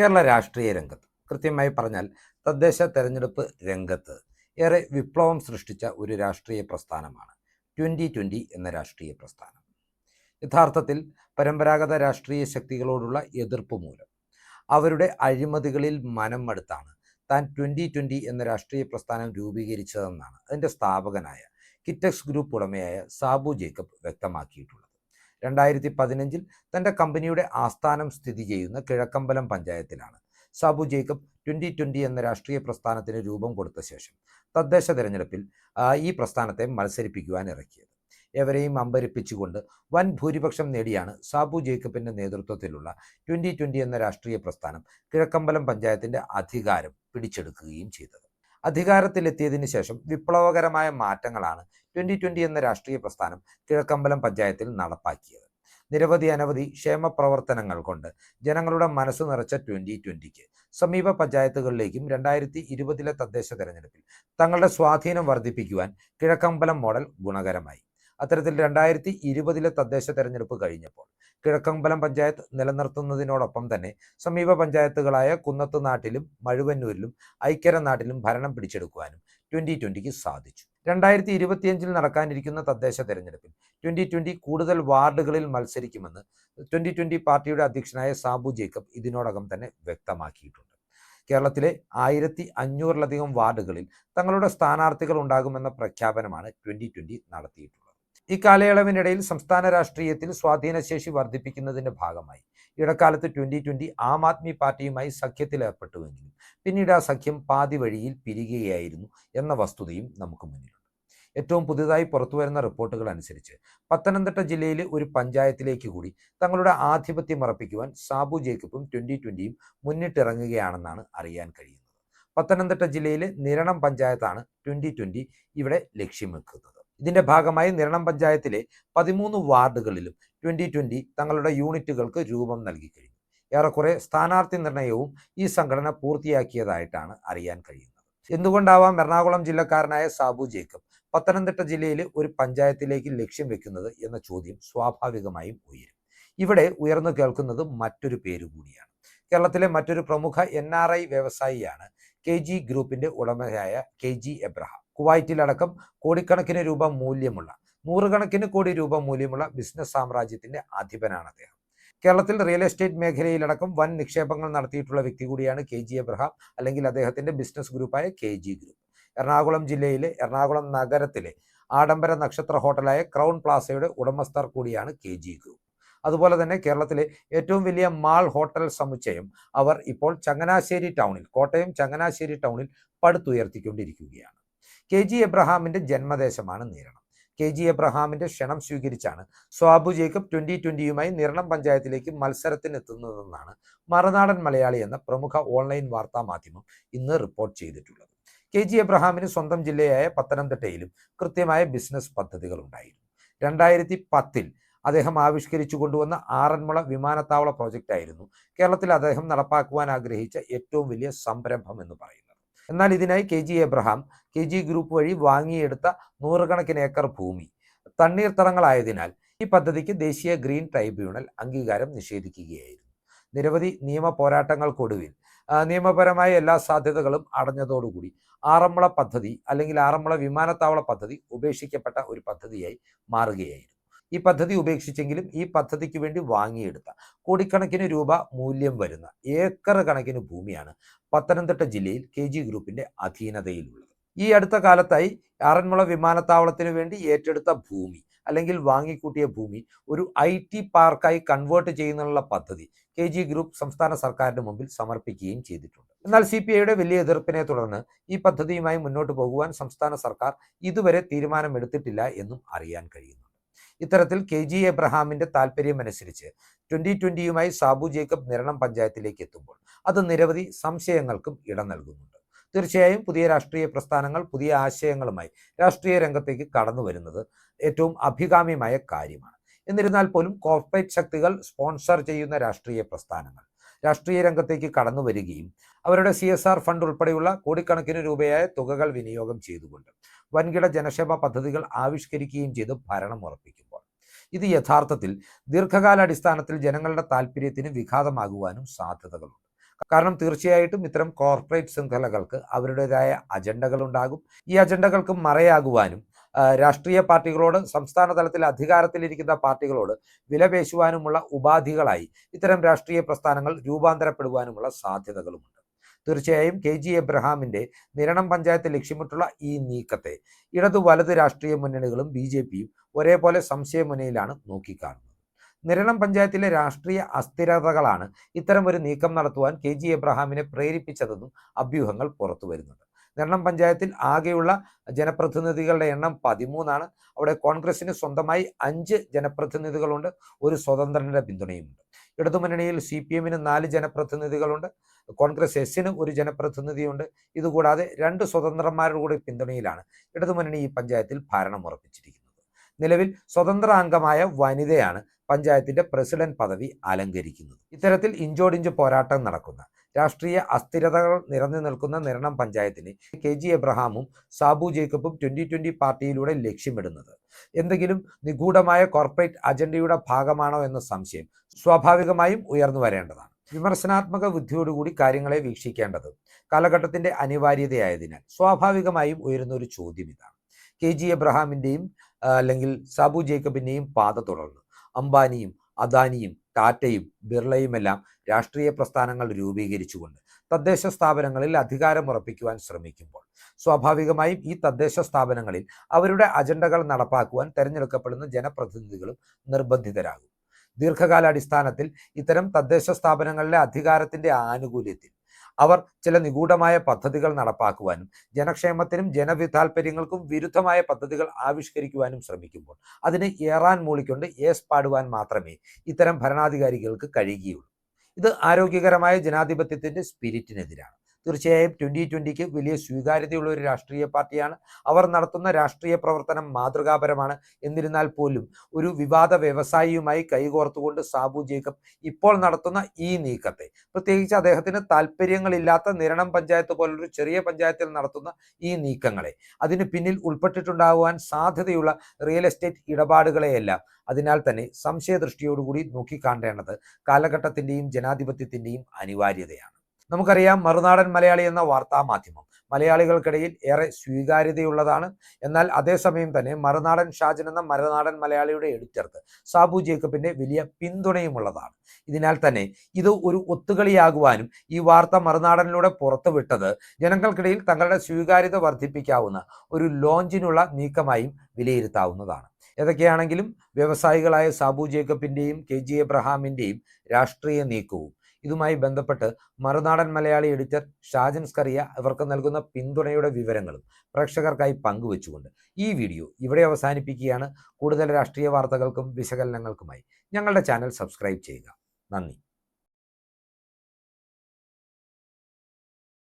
കേരള രാഷ്ട്രീയ രംഗത്ത്. കൃത്യമായി പറഞ്ഞാൽ തദ്ദേശ തെരഞ്ഞെടുപ്പ് രംഗത്ത് ഏറെ വിപ്ലവം സൃഷ്ടിച്ച ഒരു രാഷ്ട്രീയ പ്രസ്ഥാനമാണ്. ട്വന്റി ട്വന്റി എന്ന രാഷ്ട്രീയ പ്രസ്ഥാനം. യഥാർത്ഥത്തിൽ പരമ്പരാഗത രാഷ്ട്രീയ ശക്തികളോടുള്ള എതിർപ്പ് മൂലം അവരുടെ അഴിമതികളിൽ മനം മടുത്താണ് താൻ ട്വന്റി ട്വന്റി എന്ന രാഷ്ട്രീയ പ്രസ്ഥാനം രൂപീകരിച്ചതെന്നാണ് അതിന്റെ സ്ഥാപകനായ കിറ്റക്സ് ഗ്രൂപ്പ് ഉടമയായ സാബു ജേക്കബ് വ്യക്തമാക്കിയിട്ടുള്ളത്. രണ്ടായിരത്തി പതിനഞ്ചിൽ തന്റെ കമ്പനിയുടെ ആസ്ഥാനം സ്ഥിതി ചെയ്യുന്ന കിഴക്കമ്പലം പഞ്ചായത്തിലാണ്. സാബു ജേക്കബ് ട്വന്റി ട്വന്റി എന്ന രാഷ്ട്രീയ പ്രസ്ഥാനത്തിന് രൂപം കൊടുത്ത ശേഷം തദ്ദേശ തെരഞ്ഞെടുപ്പിൽ ഈ പ്രസ്ഥാനത്തെ മത്സരിപ്പിക്കുവാൻ ഇറക്കിയത്. എവരെയും അമ്പരിപ്പിച്ചുകൊണ്ട് വൻ ഭൂരിപക്ഷം നേടിയാണ് സാബു ജേക്കബിന്റെ നേതൃത്വത്തിലുള്ള ട്വന്റി ട്വന്റി എന്ന രാഷ്ട്രീയ പ്രസ്ഥാനം കിഴക്കമ്പലം പഞ്ചായത്തിന്റെ അധികാരം പിടിച്ചെടുക്കുകയും ചെയ്തത്. അധികാരത്തിലെത്തിയതിനു ശേഷം വിപ്ലവകരമായ മാറ്റങ്ങളാണ് ട്വന്റി ട്വന്റി എന്ന രാഷ്ട്രീയ പ്രസ്ഥാനം കിഴക്കമ്പലം പഞ്ചായത്തിൽ നടപ്പാക്കിയത്. നിരവധി അനവധി ക്ഷേമ പ്രവർത്തനങ്ങൾ കൊണ്ട് ജനങ്ങളുടെ മനസ്സ് നിറച്ച ട്വന്റി ട്വന്റിക്ക് സമീപ പഞ്ചായത്തുകളിലേക്കും രണ്ടായിരത്തി ഇരുപതിലെ തദ്ദേശ തെരഞ്ഞെടുപ്പിൽ തങ്ങളുടെ സ്വാധീനം വർദ്ധിപ്പിക്കുവാൻ കിഴക്കമ്പലം മോഡൽ ഗുണകരമായി. അത്തരത്തിൽ രണ്ടായിരത്തി ഇരുപതിലെ തദ്ദേശ തെരഞ്ഞെടുപ്പ് കഴിഞ്ഞപ്പോൾ കിഴക്കമ്പലം പഞ്ചായത്ത് നിലനിർത്തുന്നതിനോടൊപ്പം തന്നെ സമീപ പഞ്ചായത്തുകളായ കുന്നത്ത് നാട്ടിലും മഴുവന്നൂരിലും ഐക്കര നാട്ടിലും ഭരണം പിടിച്ചെടുക്കുവാനും ട്വന്റി ട്വന്റിക്ക് സാധിച്ചു. രണ്ടായിരത്തി ഇരുപത്തിയഞ്ചിൽ നടക്കാനിരിക്കുന്ന തദ്ദേശ തെരഞ്ഞെടുപ്പിൽ ട്വന്റി ട്വന്റി കൂടുതൽ വാർഡുകളിൽ മത്സരിക്കുമെന്ന് ട്വന്റി ട്വന്റി പാർട്ടിയുടെ അധ്യക്ഷനായ സാബു ജേക്കബ് ഇതിനോടകം തന്നെ വ്യക്തമാക്കിയിട്ടുണ്ട്. കേരളത്തിലെ ആയിരത്തി അഞ്ഞൂറിലധികം വാർഡുകളിൽ തങ്ങളുടെ സ്ഥാനാർത്ഥികൾ ഉണ്ടാകുമെന്ന പ്രഖ്യാപനമാണ് ട്വന്റി ട്വന്റി നടത്തിയിട്ടുള്ളത്. ഈ കാലയളവിനിടയിൽ സംസ്ഥാന രാഷ്ട്രീയത്തിൽ സ്വാധീനശേഷി വർദ്ധിപ്പിക്കുന്നതിന്റെ ഭാഗമായി. ഇടക്കാലത്ത് ട്വന്റി ട്വന്റി ആം ആദ്മി പാർട്ടിയുമായി സഖ്യത്തിലേർപ്പെട്ടുവെങ്കിലും പിന്നീട് ആ സഖ്യം പാതി വഴിയിൽ പിരികുകയായിരുന്നു എന്ന വസ്തുതയും നമുക്ക് മുന്നിലുണ്ട്. ഏറ്റവും പുതുതായി പുറത്തുവരുന്ന റിപ്പോർട്ടുകൾ അനുസരിച്ച് പത്തനംതിട്ട ജില്ലയിലെ ഒരു പഞ്ചായത്തിലേക്ക് കൂടി തങ്ങളുടെ ആധിപത്യം ഉറപ്പിക്കുവാൻ സാബു ജേക്കബും ട്വന്റി ട്വന്റിയും മുന്നിട്ടിറങ്ങുകയാണെന്നാണ് അറിയാൻ കഴിയുന്നത്. പത്തനംതിട്ട ജില്ലയിലെ നിരണം പഞ്ചായത്താണ് ട്വന്റി ഇവിടെ ലക്ഷ്യം വെക്കുന്നത് ഇതിന്റെ ഭാഗമായി നിരണം പഞ്ചായത്തിലെ പതിമൂന്ന് വാർഡുകളിലും ട്വന്റി ട്വന്റി തങ്ങളുടെ യൂണിറ്റുകൾക്ക് രൂപം നൽകി കഴിഞ്ഞു. ഏറെക്കുറെ സ്ഥാനാർത്ഥി നിർണയവും ഈ സംഘടന പൂർത്തിയാക്കിയതായിട്ടാണ് അറിയാൻ കഴിയുന്നത്. എന്തുകൊണ്ടാവാം എറണാകുളം ജില്ലക്കാരനായ സാബു ജേക്കബ് പത്തനംതിട്ട ജില്ലയിലെ ഒരു പഞ്ചായത്തിലേക്ക് ലക്ഷ്യം വെക്കുന്നത് എന്ന ചോദ്യം സ്വാഭാവികമായും ഉയരും. ഇവിടെ ഉയർന്നു കേൾക്കുന്നത് മറ്റൊരു പേര് കൂടിയാണ്. കേരളത്തിലെ മറ്റൊരു പ്രമുഖ എൻ ആർ ഐ വ്യവസായിയാണ് കെ ജി ഗ്രൂപ്പിന്റെ ഉടമയായ കെ ജി എബ്രഹാം. കുവൈറ്റിലടക്കം കോടിക്കണക്കിന് രൂപ മൂല്യമുള്ള നൂറുകണക്കിന് കോടി രൂപ മൂല്യമുള്ള ബിസിനസ് സാമ്രാജ്യത്തിന്റെ അധിപനാണ് അദ്ദേഹം. കേരളത്തിൽ റിയൽ എസ്റ്റേറ്റ് മേഖലയിലടക്കം വൻ നിക്ഷേപങ്ങൾ നടത്തിയിട്ടുള്ള വ്യക്തി കൂടിയാണ് കെ ജി എബ്രഹാം അല്ലെങ്കിൽ അദ്ദേഹത്തിന്റെ ബിസിനസ് ഗ്രൂപ്പായ കെ ജി ഗ്രൂപ്പ്. എറണാകുളം ജില്ലയിലെ എറണാകുളം നഗരത്തിലെ ആഡംബര നക്ഷത്ര ഹോട്ടലായ ക്രൗൺ പ്ലാസയുടെ ഉടമസ്ഥർ കൂടിയാണ് കെ ജി ഗ്രൂപ്പ്. അതുപോലെ തന്നെ കേരളത്തിലെ ഏറ്റവും വലിയ മാൾ ഹോട്ടൽ സമുച്ചയം അവർ ഇപ്പോൾ ചങ്ങനാശ്ശേരി ടൗണിൽ കോട്ടയം ചങ്ങനാശ്ശേരി ടൗണിൽ പടുത്തുയർത്തിക്കൊണ്ടിരിക്കുകയാണ്. കെ ജി എബ്രഹാമിന്റെ ജന്മദേശമാണ് നീരണം. കെ ജി എബ്രഹാമിന്റെ ക്ഷണം സ്വീകരിച്ചാണ് സ്വാബു ജേക്കബ് ട്വന്റി ട്വന്റിയുമായി നിരണം പഞ്ചായത്തിലേക്ക് മത്സരത്തിനെത്തുന്നതെന്നാണ് മറുനാടൻ മലയാളി എന്ന പ്രമുഖ ഓൺലൈൻ വാർത്താ മാധ്യമം ഇന്ന് റിപ്പോർട്ട് ചെയ്തിട്ടുള്ളത്. കെ ജി എബ്രഹാമിന് സ്വന്തം ജില്ലയായ പത്തനംതിട്ടയിലും കൃത്യമായ ബിസിനസ് പദ്ധതികൾ ഉണ്ടായിരുന്നു രണ്ടായിരത്തി പത്തിൽ അദ്ദേഹം ആവിഷ്കരിച്ചു കൊണ്ടുവന്ന ആറന്മുള വിമാനത്താവള പ്രോജക്റ്റായിരുന്നു കേരളത്തിൽ അദ്ദേഹം നടപ്പാക്കുവാൻ ആഗ്രഹിച്ച ഏറ്റവും വലിയ സംരംഭം എന്ന് പറയുന്നത്. എന്നാൽ ഇതിനായി K G Abraham K G group വഴി വാങ്ങിയെടുത്ത നൂറുകണക്കിന് ഏക്കർ ഭൂമി തണ്ണീർത്തടങ്ങളായതിനാൽ ഈ പദ്ധതിക്ക് ദേശീയ ഗ്രീൻ ട്രൈബ്യൂണൽ അംഗീകാരം നിഷേധിക്കുകയായിരുന്നു. നിരവധി നിയമ പോരാട്ടങ്ങൾക്കൊടുവിൽ നിയമപരമായ എല്ലാ സാധ്യതകളും അടഞ്ഞതോടുകൂടി ആറന്മുള പദ്ധതി അല്ലെങ്കിൽ ആറന്മുള വിമാനത്താവള പദ്ധതി ഉപേക്ഷിക്കപ്പെട്ട ഒരു പദ്ധതിയായി മാറുകയായിരുന്നു. ഈ പദ്ധതി ഉപേക്ഷിച്ചെങ്കിലും ഈ പദ്ധതിക്ക് വേണ്ടി വാങ്ങിയെടുത്ത കോടിക്കണക്കിന് രൂപ മൂല്യം വരുന്ന ഏക്കർ കണക്കിന് ഭൂമിയാണ് പത്തനംതിട്ട ജില്ലയിൽ കെ ജി ഗ്രൂപ്പിന്റെ അധീനതയിലുള്ളത്. ഈ അടുത്ത കാലത്തായി ആറന്മുള വിമാനത്താവളത്തിന് വേണ്ടി ഏറ്റെടുത്ത ഭൂമി അല്ലെങ്കിൽ വാങ്ങിക്കൂട്ടിയ ഭൂമി ഒരു ഐ ടി പാർക്കായി കൺവേർട്ട് ചെയ്യുന്നതിനുള്ള പദ്ധതി കെ ജി ഗ്രൂപ്പ് സംസ്ഥാന സർക്കാരിന് മുമ്പിൽ സമർപ്പിക്കുകയും ചെയ്തിട്ടുണ്ട്. എന്നാൽ സി പി ഐയുടെ വലിയ എതിർപ്പിനെ തുടർന്ന് ഈ പദ്ധതിയുമായി മുന്നോട്ട് പോകുവാൻ സംസ്ഥാന സർക്കാർ ഇതുവരെ തീരുമാനമെടുത്തിട്ടില്ല എന്നും അറിയാൻ കഴിയുന്നുണ്ട് ഇത്തരത്തിൽ കെ ജി എബ്രഹാമിന്റെ താല്പര്യമനുസരിച്ച് ട്വന്റി ട്വന്റിയുമായി സാബു ജേക്കബ് നിരണം പഞ്ചായത്തിലേക്ക് എത്തുമ്പോൾ അത് നിരവധി സംശയങ്ങൾക്കും ഇടം നൽകുന്നുണ്ട്. തീർച്ചയായും പുതിയ രാഷ്ട്രീയ പ്രസ്ഥാനങ്ങൾ പുതിയ ആശയങ്ങളുമായി രാഷ്ട്രീയ രംഗത്തേക്ക് കടന്നു വരുന്നത് ഏറ്റവും അഭികാമ്യമായ കാര്യമാണ്. എന്നിരുന്നാൽ പോലും കോർപ്പറേറ്റ് ശക്തികൾ സ്പോൺസർ ചെയ്യുന്ന രാഷ്ട്രീയ പ്രസ്ഥാനങ്ങൾ രാഷ്ട്രീയ രംഗത്തേക്ക് കടന്നു വരികയും അവരുടെ സി എസ് ആർ ഫണ്ട് ഉൾപ്പെടെയുള്ള കോടിക്കണക്കിന് രൂപയായ തുകകൾ വിനിയോഗം ചെയ്തുകൊണ്ട് വൻകിട ജനക്ഷേമ പദ്ധതികൾ ആവിഷ്കരിക്കുകയും ചെയ്ത് ഭരണം ഉറപ്പിക്കുമ്പോൾ. ഇത് യഥാർത്ഥത്തിൽ ദീർഘകാലാടിസ്ഥാനത്തിൽ ജനങ്ങളുടെ താല്പര്യത്തിന് വിഘാതമാകുവാനും സാധ്യതകളുണ്ട്. കാരണം തീർച്ചയായിട്ടും ഇത്തരം കോർപ്പറേറ്റ് ശൃംഖലകൾക്ക് അവരുടേതായ അജണ്ടകൾ ഉണ്ടാകും. ഈ അജണ്ടകൾക്ക് മറയാകുവാനും രാഷ്ട്രീയ പാർട്ടികളോട് സംസ്ഥാന തലത്തിൽ അധികാരത്തിലിരിക്കുന്ന പാർട്ടികളോട് വിലപേശുവാനുമുള്ള ഉപാധികളായി ഇത്തരം രാഷ്ട്രീയ പ്രസ്ഥാനങ്ങൾ രൂപാന്തരപ്പെടുവാനുമുള്ള സാധ്യതകളുമുണ്ട്. തീർച്ചയായും കെ ജി എബ്രഹാമിന്റെ നിരണം പഞ്ചായത്ത് ലക്ഷ്യമിട്ടുള്ള ഈ നീക്കത്തെ. ഇടതു വലത് രാഷ്ട്രീയ മുന്നണികളും ബി ജെ പിയും ഒരേപോലെ സംശയമുനയിലാണ് നോക്കിക്കാണുന്നത്. നിരണം പഞ്ചായത്തിലെ രാഷ്ട്രീയ അസ്ഥിരതകളാണ് ഇത്തരം ഒരു നീക്കം നടത്തുവാൻ കെ ജി എബ്രഹാമിനെ പ്രേരിപ്പിച്ചതെന്നും അഭ്യൂഹങ്ങൾ പുറത്തു വരുന്നുണ്ട് നിരണം പഞ്ചായത്തിൽ ആകെയുള്ള ജനപ്രതിനിധികളുടെ എണ്ണം പതിമൂന്നാണ്. അവിടെ കോൺഗ്രസിന് സ്വന്തമായി അഞ്ച് ജനപ്രതിനിധികളുണ്ട് ഒരു സ്വതന്ത്രന്റെ പിന്തുണയുമുണ്ട്. ഇടതുമുന്നണിയിൽ സി പി എമ്മിന് നാല് ജനപ്രതിനിധികളുണ്ട് കോൺഗ്രസ് എസിന് ഒരു ജനപ്രതിനിധിയുണ്ട്. ഇതുകൂടാതെ രണ്ട് സ്വതന്ത്രന്മാരുടെ കൂടി പിന്തുണയിലാണ് ഇടതുമുന്നണി ഈ പഞ്ചായത്തിൽ ഭരണം ഉറപ്പിച്ചിരിക്കുന്നത്. നിലവിൽ സ്വതന്ത്ര അംഗമായ വനിതയാണ് പഞ്ചായത്തിന്റെ പ്രസിഡന്റ് പദവി അലങ്കരിക്കുന്നത്. ഇത്തരത്തിൽ ഇഞ്ചോടിഞ്ച് പോരാട്ടം നടക്കുന്ന രാഷ്ട്രീയ അസ്ഥിരതകൾ നിറഞ്ഞു നിൽക്കുന്ന നിരണം പഞ്ചായത്തിന് കെ ജി എബ്രഹാമും സാബു ജേക്കബും ട്വന്റി ട്വന്റി പാർട്ടിയിലൂടെ ലക്ഷ്യമിടുന്നത്. എന്തെങ്കിലും നിഗൂഢമായ കോർപ്പറേറ്റ് അജണ്ടയുടെ ഭാഗമാണോ എന്ന സംശയം സ്വാഭാവികമായും ഉയർന്നു വരേണ്ടതാണ്. വിമർശനാത്മക ബുദ്ധിയോടുകൂടി കാര്യങ്ങളെ വീക്ഷിക്കേണ്ടത് കാലഘട്ടത്തിന്റെ അനിവാര്യതയായതിനാൽ സ്വാഭാവികമായും ഉയരുന്ന ഒരു ചോദ്യം ഇതാണ് കെ ജി എബ്രഹാമിന്റെയും അല്ലെങ്കിൽ സാബു ജേക്കബിന്റെയും പാത തുടർന്ന് അംബാനിയും അദാനിയും ടാറ്റയും ബിർളയുമെല്ലാം രാഷ്ട്രീയ പ്രസ്ഥാനങ്ങൾ രൂപീകരിച്ചുകൊണ്ട് തദ്ദേശ സ്ഥാപനങ്ങളിൽ അധികാരം ഉറപ്പിക്കുവാൻ ശ്രമിക്കുമ്പോൾ സ്വാഭാവികമായും ഈ തദ്ദേശ സ്ഥാപനങ്ങളിൽ അവരുടെ അജണ്ടകൾ നടപ്പാക്കുവാൻ തെരഞ്ഞെടുക്കപ്പെടുന്ന ജനപ്രതിനിധികളും നിർബന്ധിതരാകും. ദീർഘകാലാടിസ്ഥാനത്തിൽ ഇത്തരം തദ്ദേശ സ്ഥാപനങ്ങളിലെ അധികാരത്തിന്റെ ആനുകൂല്യത്തിൽ അവർ ചില നിഗൂഢമായ പദ്ധതികൾ നടപ്പാക്കുവാനും ജനക്ഷേമത്തിനും ജനവിതാൽപര്യങ്ങൾക്കും വിരുദ്ധമായ പദ്ധതികൾ ആവിഷ്കരിക്കുവാനും ശ്രമിക്കുമ്പോൾ അതിന് ഏറാൻ മൂളിക്കൊണ്ട് ഏസ് പാടുവാൻ മാത്രമേ ഇത്തരം ഭരണാധികാരികൾക്ക് കഴിയുകയുള്ളൂ. ഇത് ആരോഗ്യകരമായ ജനാധിപത്യത്തിന്റെ സ്പിരിറ്റിനെതിരാണ്. തീർച്ചയായും ട്വന്റി ട്വന്റിക്ക് വലിയ സ്വീകാര്യതയുള്ള ഒരു രാഷ്ട്രീയ പാർട്ടിയാണ്. അവർ നടത്തുന്ന രാഷ്ട്രീയ പ്രവർത്തനം മാതൃകാപരമാണ്. എന്നിരുന്നാൽ പോലും ഒരു വിവാദ വ്യവസായിയുമായി കൈകോർത്തുകൊണ്ട് സാബു ജേക്കബ് ഇപ്പോൾ നടത്തുന്ന ഈ നീക്കത്തെ പ്രത്യേകിച്ച് അദ്ദേഹത്തിന് താല്പര്യങ്ങളില്ലാത്ത നിരണം പഞ്ചായത്ത് പോലൊരു ചെറിയ പഞ്ചായത്തിൽ നടത്തുന്ന ഈ നീക്കങ്ങളെ അതിന് പിന്നിൽ ഉൾപ്പെട്ടിട്ടുണ്ടാകുവാൻ സാധ്യതയുള്ള റിയൽ എസ്റ്റേറ്റ് ഇടപാടുകളെയെല്ലാം അതിനാൽ തന്നെ സംശയദൃഷ്ടിയോടുകൂടി നോക്കിക്കാണേണ്ടത് കാലഘട്ടത്തിന്റെയും ജനാധിപത്യത്തിന്റെയും അനിവാര്യതയാണ്. നമുക്കറിയാം മറുനാടൻ മലയാളി എന്ന വാർത്താ മാധ്യമം. മലയാളികൾക്കിടയിൽ ഏറെ സ്വീകാര്യതയുള്ളതാണ്. എന്നാൽ അതേസമയം തന്നെ മറുനാടൻ ഷാജൻ എന്ന മറുനാടൻ മലയാളിയുടെ എഡിറ്റർക്ക് സാബു ജേക്കബിന്റെ വലിയ പിന്തുണയുമുള്ളതാണ്. ഇതിനാൽ തന്നെ ഇത് ഒരു ഒത്തുകളിയാകുവാനും ഈ വാർത്ത മറുനാടനിലൂടെ പുറത്തുവിട്ടത് ജനങ്ങൾക്കിടയിൽ തങ്ങളുടെ സ്വീകാര്യത വർദ്ധിപ്പിക്കാവുന്ന ഒരു ലോഞ്ചിനുള്ള നീക്കമായും വിലയിരുത്താവുന്നതാണ്. ഏതൊക്കെയാണെങ്കിലും വ്യവസായികളായ സാബു ജേക്കബിന്റെയും കെ ജി എബ്രഹാമിന്റെയും രാഷ്ട്രീയ നീക്കവും ഇതുമായി ബന്ധപ്പെട്ട് മറുനാടൻ മലയാളി എഡിറ്റർ ഷാജൻ സ്കറിയ ഇവർക്ക് നൽകുന്ന പിന്തുണയുടെ വിവരങ്ങളും പ്രേക്ഷകർക്കായി പങ്കുവച്ചുകൊണ്ട് ഈ വീഡിയോ ഇവിടെ അവസാനിപ്പിക്കുകയാണ്. കൂടുതൽ രാഷ്ട്രീയ വാർത്തകൾക്കും വിശകലനങ്ങൾക്കുമായി ഞങ്ങളുടെ ചാനൽ സബ്സ്ക്രൈബ് ചെയ്യുക. നന്ദി.